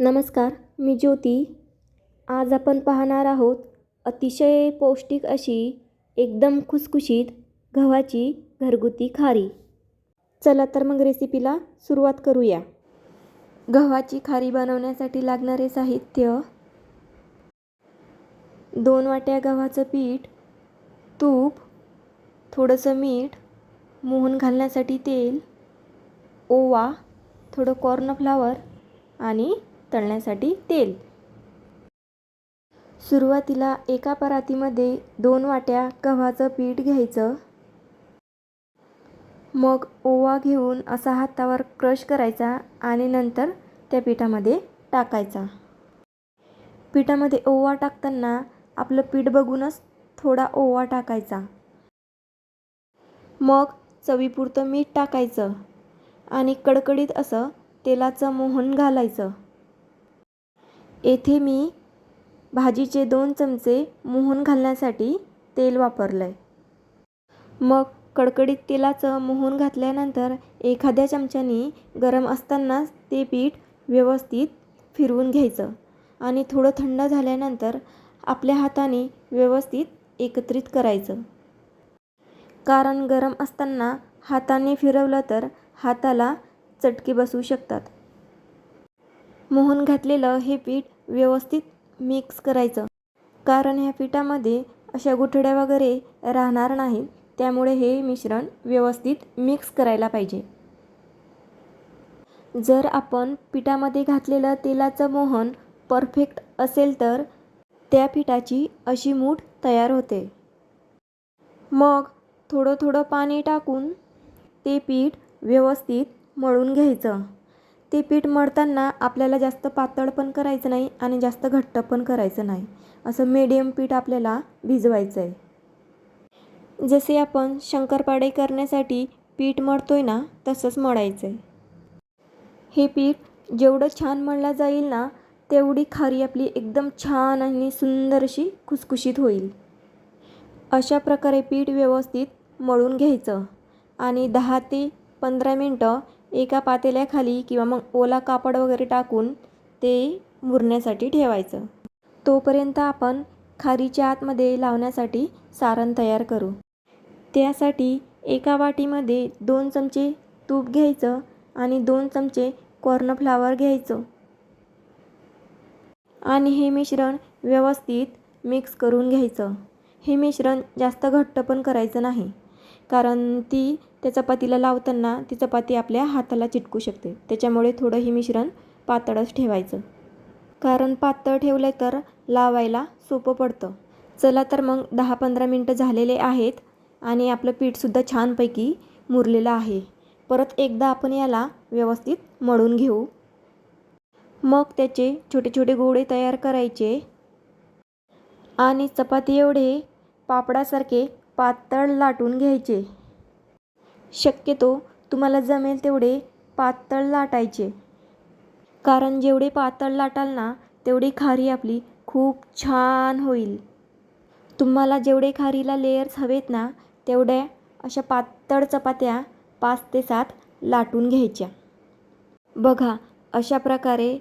नमस्कार मी ज्योती. आज आपण पाहणार आहोत अतिशय पौष्टिक अशी एकदम खुसखुशीत गव्हाची घरगुती खारी. चला तर मग रेसिपीला सुरुवात करूया. गव्हाची खारी बनवण्यासाठी लागणारे साहित्य. दोन वाट्या गव्हाचं पीठ तूप थोडंसं मीठ मोहन घालण्यासाठी तेल ओवा थोडं कॉर्नफ्लावर आणि तळण्यासाठी तेल. सुरुवातीला एका परातीमध्ये दोन वाट्या गव्हाचं पीठ घ्यायचं. मग ओवा घेऊन असा हातावर क्रश करायचा आणि नंतर त्या पिठामध्ये टाकायचा. पिठामध्ये ओवा टाकताना आपलं पीठ बघूनच थोडा ओवा टाकायचा. मग चवीपुरतं मीठ टाकायचं आणि कडकडीत असं तेलाचं मोहन घालायचं. येथे मी भाजीचे दोन चमचे मोहन घालण्यासाठी तेल वापरलं आहे मग कडकडीत तेलाचं मोहन घातल्यानंतर एखाद्या चमच्याने गरम असतानाच ते पीठ व्यवस्थित फिरवून घ्यायचं आणि थोडं थंड झाल्यानंतर आपल्या हाताने व्यवस्थित एकत्रित करायचं. कारण गरम असताना हाताने फिरवलं तर हाताला चटके बसू शकतात. मोहन घातलेलं हे पीठ व्यवस्थित मिक्स करायचं. कारण ह्या पिठामध्ये अशा गुठड्या वगैरे राहणार नाहीत त्यामुळे हे मिश्रण व्यवस्थित मिक्स करायला पाहिजे. जर आपण पिठामध्ये घातलेलं तेलाचं मोहन परफेक्ट असेल तर त्या पिठाची अशी मूठ तयार होते. मग थोडं थोडं पाणी टाकून ते पीठ व्यवस्थित मळून घ्यायचं. ते पीठ मळताना आपल्याला जास्त पातळ पण करायचं नाही आणि जास्त घट्ट पण करायचं नाही. असं मीडियम पीठ आपल्याला भिजवायचं आहे जसे आपण शंकरपाडे करण्यासाठी पीठ मळतोय ना तसंच मळायचं आहे हे पीठ जेवढं छान मळलं जाईल ना तेवढी खारी आपली एकदम छान आणि सुंदर अशी खुसखुशीत होईल. अशा प्रकारे पीठ व्यवस्थित मळून घ्यायचं आणि दहा ते पंधरा मिनटं एका पातेल्याखाली किंवा मग ओला कापड वगैरे टाकून ते मुरण्यासाठी ठेवायचं. तोपर्यंत आपण खारीच्या आतमध्ये लावण्यासाठी सारण तयार करू. त्यासाठी एका वाटीमध्ये दोन चमचे तूप घ्यायचं आणि दोन चमचे कॉर्नफ्लावर घ्यायचं. आणि हे मिश्रण व्यवस्थित मिक्स करून घ्यायचं. हे मिश्रण जास्त घट्ट पण करायचं नाही. कारण ती त्या चपातीला लावताना ती चपाती आपल्या हाताला चिटकू शकते. त्याच्यामुळे थोडं हे मिश्रण पातळच ठेवायचं. कारण पातळ ठेवलं तर लावायला सोपं पडतं. चला तर मग दहा पंधरा मिनटं झालेले आहेत आणि आपलं पीठसुद्धा छानपैकी मुरलेलं आहे. परत एकदा आपण याला व्यवस्थित मळून घेऊ. मग त्याचे छोटे छोटे गोळे तयार करायचे. आणि चपाती एवढे पापडासारखे पातळ लाटून घ्यायचे. शक्यतो तुम्हाला जमेल तेवढे पातळ लाटायचे. कारण जेवढे पातळ लाटाल ना तेवढी खारी आपली खूप छान होईल. तुम्हाला जेवढे खारीला लेयर्स हवेत ना तेवढ्या अशा पातळ चपात्या पाच ते सात लाटून घ्यायच्या. बघा अशा प्रकारे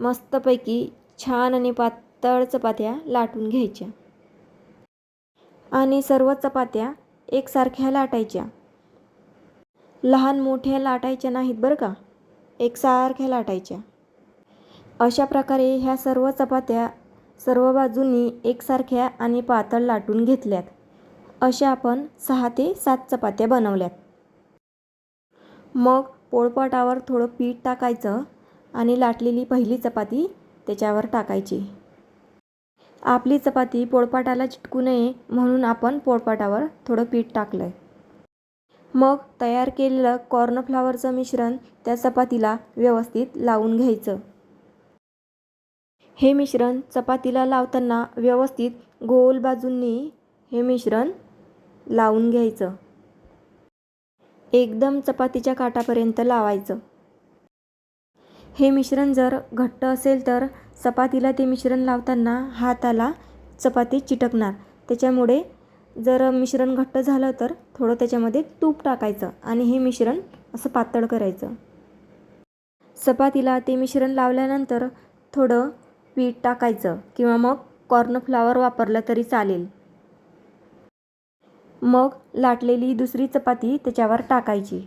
मस्तपैकी छान आणि पातळ चपात्या लाटून घ्यायच्या. आणि सर्व चपात्या एकसारख्या लाटायच्या. लहान मोठ्या लाटायच्या नाहीत बरं का? एकसारख्या लाटायच्या. अशा प्रकारे ह्या सर्व चपात्या सर्व बाजूंनी एकसारख्या आणि पातळ लाटून घेतल्यात. अशा आपण सहा ते सात चपात्या बनवल्यात. मग पोळपाटावर थोडं पीठ टाकायचं आणि लाटलेली पहिली चपाती त्याच्यावर टाकायची. आपली चपाती पोळपाटाला चिटकू नये म्हणून आपण पोळपाटावर थोडं पीठ टाकलं आहे मग तयार केलेलं कॉर्नफ्लावरचं मिश्रण त्या चपातीला व्यवस्थित लावून घ्यायचं. हे मिश्रण चपातीला लावताना व्यवस्थित गोल बाजूंनी हे मिश्रण लावून घ्यायचं. एकदम चपातीच्या काठापर्यंत लावायचं. हे मिश्रण जर घट्ट असेल तर चपातीला ते मिश्रण लावताना हाताला चपाती चिटकणार. त्याच्यामुळे जर मिश्रण घट्ट झालं तर थोडं त्याच्यामध्ये तूप टाकायचं आणि हे मिश्रण असं पातळ करायचं. चपातीला ते मिश्रण लावल्यानंतर थोडं पीठ टाकायचं किंवा मग कॉर्नफ्लावर वापरलं तरी चालेल. मग लाटलेली दुसरी चपाती त्याच्यावर टाकायची.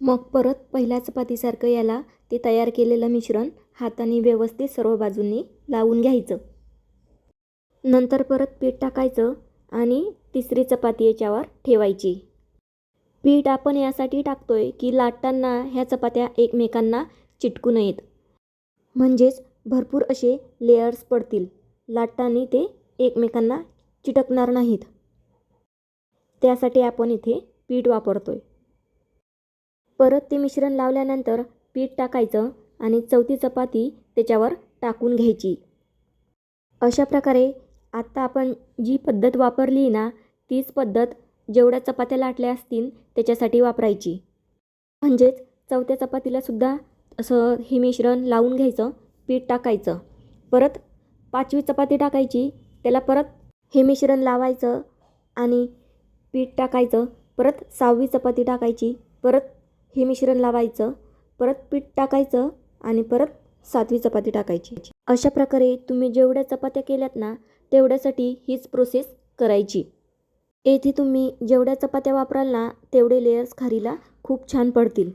मग परत पहिल्या चपातीसारखं याला ते तयार केलेलं मिश्रण हाताने व्यवस्थित सर्व बाजूंनी लावून घ्यायचं. नंतर परत पीठ टाकायचं आणि तिसरी चपाती याच्यावर ठेवायची. पीठ आपण यासाठी टाकतोय की लाटताना ह्या चपात्या एकमेकांना चिटकू नयेत. म्हणजेच भरपूर असे लेयर्स पडतील. लाटताना ते एकमेकांना चिटकणार नाहीत. त्यासाठी आपण इथे पीठ वापरतोय. परत ते मिश्रण लावल्यानंतर पीठ टाकायचं आणि चौथी चपाती त्याच्यावर टाकून घ्यायची. अशा प्रकारे आत्ता आपण जी पद्धत वापरली ना तीच पद्धत जेवढ्या चपात्या लाटल्या असतील त्याच्यासाठी वापरायची. म्हणजेच चौथ्या चपातीलासुद्धा असं हे मिश्रण लावून घ्यायचं पीठ टाकायचं. परत पाचवी चपाती टाकायची त्याला परत हे मिश्रण लावायचं आणि पीठ टाकायचं. परत सहावी चपाती टाकायची परत हे मिश्रण लावायचं परत पीठ टाकायचं आणि परत सातवी चपाती टाकायची. अशा प्रकारे तुम्ही जेवढ्या चपात्या केल्यात ना तेवढ्यासाठी हीच प्रोसेस करायची. येथे तुम्ही जेवढ्या चपात्या वापराल ना तेवढे लेयर्स खारीला खूप छान पडतील.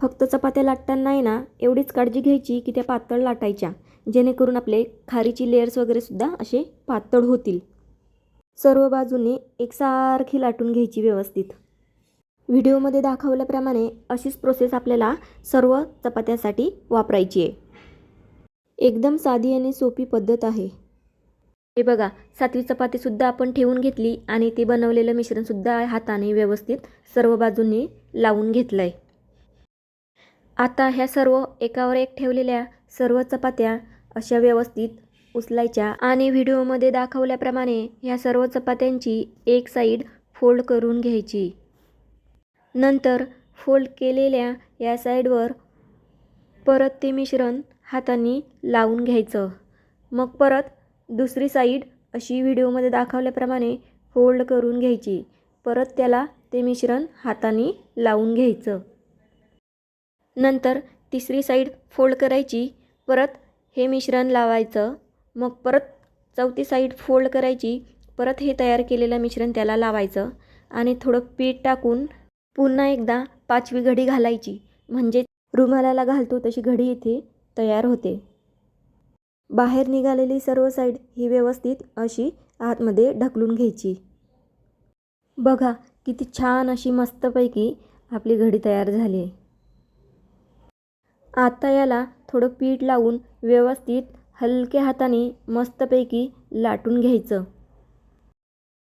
फक्त चपात्या लाटताना आहे ना एवढीच काळजी घ्यायची की त्या पातळ लाटायच्या जेणेकरून आपले खारीची लेयर्स वगैरेसुद्धा असे पातळ होतील. सर्व बाजूने एकसारखी लाटून घ्यायची व्यवस्थित. व्हिडिओमध्ये दाखवल्याप्रमाणे अशीच प्रोसेस आपल्याला सर्व चपात्यासाठी वापरायची आहे. एकदम साधी आणि सोपी पद्धत आहे. हे बघा सातवी चपातीसुद्धा आपण ठेवून घेतली आणि ते बनवलेलं मिश्रणसुद्धा हाताने व्यवस्थित सर्व बाजूंनी लावून घेतलं आहे आता ह्या सर्व एकावर एक ठेवलेल्या सर्व चपात्या अशा व्यवस्थित उचलायच्या आणि व्हिडिओमध्ये दाखवल्याप्रमाणे ह्या सर्व चपात्यांची एक साईड फोल्ड करून घ्यायची. नंतर फोल्ड केलेल्या या साईडवर परत ते मिश्रण हाताने लावून घ्यायचं. मग परत दुसरी साईड अशी व्हिडिओमध्ये दाखवल्याप्रमाणे फोल्ड करून घ्यायची. परत त्याला ते मिश्रण हाताने लावून घ्यायचं. नंतर तिसरी साईड फोल्ड करायची. परत हे मिश्रण लावायचं. मग परत चौथी साईड फोल्ड करायची. परत हे तयार केलेलं मिश्रण त्याला लावायचं. आणि थोडं पीठ टाकून पुन्हा एकदा पाचवी घडी घालायची. म्हणजे रुमालाला घालतो तशी घडी इथे तयार होते. बाहेर निघालेली सर्व साईड ही व्यवस्थित अशी आतमध्ये ढकलून घ्यायची. बघा किती छान अशी मस्तपैकी आपली घडी तयार झाली. आहे आता याला थोडं पीठ लावून व्यवस्थित हलक्या हाताने मस्तपैकी लाटून घ्यायचं.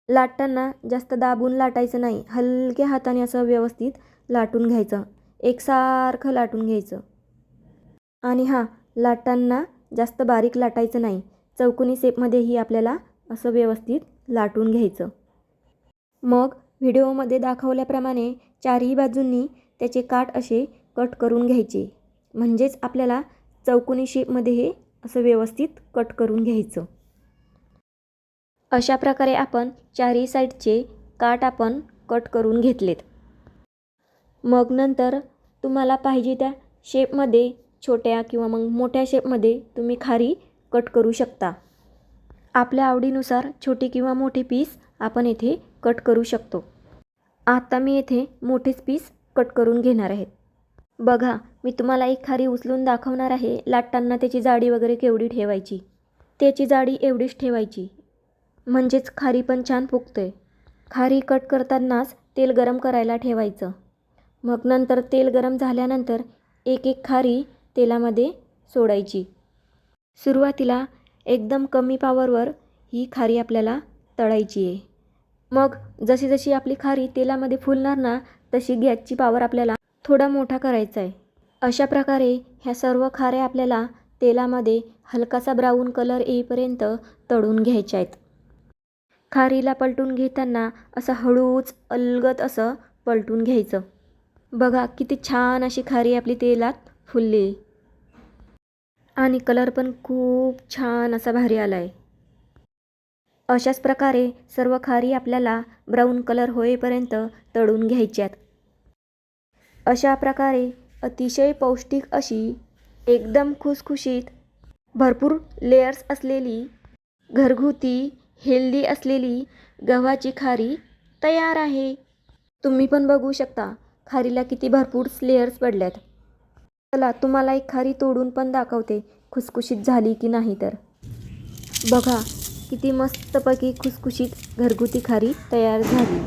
लाटताना जास्त दाबून लाटायचं नाही. हलक्या हाताने असं व्यवस्थित लाटून घ्यायचं. एकसारखं लाटून घ्यायचं. आणि हां लाटताना जास्त बारीक लाटायचं नाही. चौकोनी शेपमध्येही आपल्याला असं व्यवस्थित लाटून घ्यायचं. मग व्हिडिओमध्ये दाखवल्याप्रमाणे चारही बाजूंनी त्याचे काठ असे कट करून घ्यायचे. म्हणजेच आपल्याला चौकोनी शेपमध्ये हे असं व्यवस्थित कट करून घ्यायचं. अशा प्रकारे आपण चारही साईडचे काठ आपण कट करून घेतलेत. मग नंतर तुम्हाला पाहिजे त्या शेपमध्ये छोट्या किंवा मग मोठ्या शेपमध्ये तुम्ही खारी कट करू शकता. आपल्या आवडीनुसार छोटी किंवा मोठी पीस आपण येथे कट करू शकतो. आता मी येथे मोठेच पीस कट करून घेणार आहे. बघा मी तुम्हाला एक खारी उचलून दाखवणार आहे लाटताना त्याची जाडी वगैरे केवढी ठेवायची? त्याची जाडी एवढीच ठेवायची. म्हणजेच खारी पण छान फुगते खारी कट करतानाच तेल गरम करायला ठेवायचं. मग नंतर तेल गरम झाल्यानंतर एक एक खारी तेलामध्ये सोडायची. सुरुवातीला एकदम कमी पावरवर ही खारी आपल्याला तळायची आहे. मग जशी जशी आपली खारी तेलामध्ये फुलणार ना तशी गॅसची पावर आपल्याला थोडा मोठा करायचा आहे. अशा प्रकारे ह्या सर्व खाऱ्या आपल्याला तेलामध्ये हलकासा ब्राऊन कलर येईपर्यंत तळून घ्यायच्या आहेत. खारीला पलटून घेताना असं हळूच अलगत असं पलटून घ्यायचं. बघा किती छान अशी खारी आपली तेलात फुलली. आणि कलर पण खूप छान असा भारी आला आहे अशाच प्रकारे सर्व खारी आपल्याला ब्राऊन कलर होईपर्यंत तळून घ्यायच्यात. अशा प्रकारे अतिशय पौष्टिक अशी एकदम खुसखुशीत भरपूर लेयर्स असलेली घरगुती हेल्दी असलेली गव्हाची खारी तयार आहे. तुम्ही पण बघू शकता खारीला किती भरपूर लेयर्स पडल्यात. चला तुम्हाला एक खारी तोडून पण दाखवते खुसखुशीत झाली की नाही तर. बघा किती मस्तपैकी खुसखुशीत घरगुती खारी तयार झाली.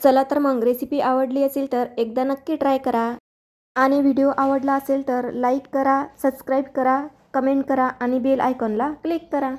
चला तर मग रेसिपी आवडली असेल तर एकदा नक्की ट्राय करा. आणि व्हिडिओ आवडला असेल तर लाईक करा सबस्क्राईब करा कमेंट करा आणि बेल आयकॉनला क्लिक करा.